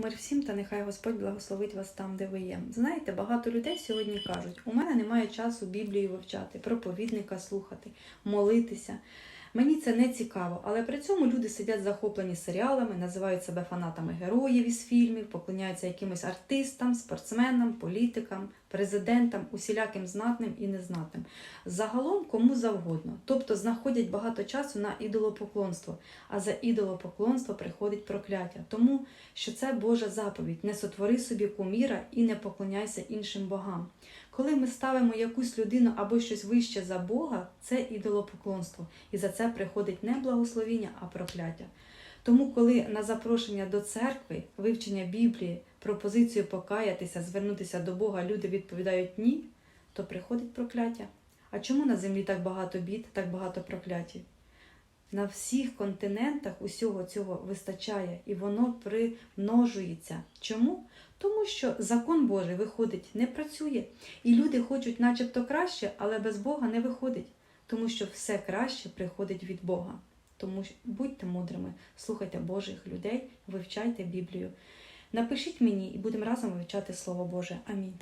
Мир всім та нехай Господь благословить вас там, де ви є. Знаєте, багато людей сьогодні кажуть: у мене немає часу Біблію вивчати, проповідника слухати, молитися. Мені це не цікаво, але при цьому люди сидять захоплені серіалами, називають себе фанатами героїв із фільмів, поклоняються якимось артистам, спортсменам, політикам, президентам, усіляким знатним і незнатним. Загалом кому завгодно. Тобто знаходять багато часу на ідолопоклонство, а за ідолопоклонство приходить прокляття. Тому що це Божа заповідь: не сотвори собі куміра і не поклоняйся іншим богам. Коли ми ставимо якусь людину або щось вище за Бога, це ідолопоклонство, і за це приходить не благословіння, а прокляття. Тому, коли на запрошення до церкви, вивчення Біблії, пропозицію покаятися, звернутися до Бога, люди відповідають ні, то приходить прокляття. А чому на землі так багато бід, так багато прокляттів? На всіх континентах усього цього вистачає і воно примножується. Чому? Тому що закон Божий виходить, не працює, і люди хочуть, начебто, краще, але без Бога не виходить, тому що все краще приходить від Бога. Тому будьте мудрими, слухайте Божих людей, вивчайте Біблію. Напишіть мені і будемо разом вивчати Слово Боже. Амінь.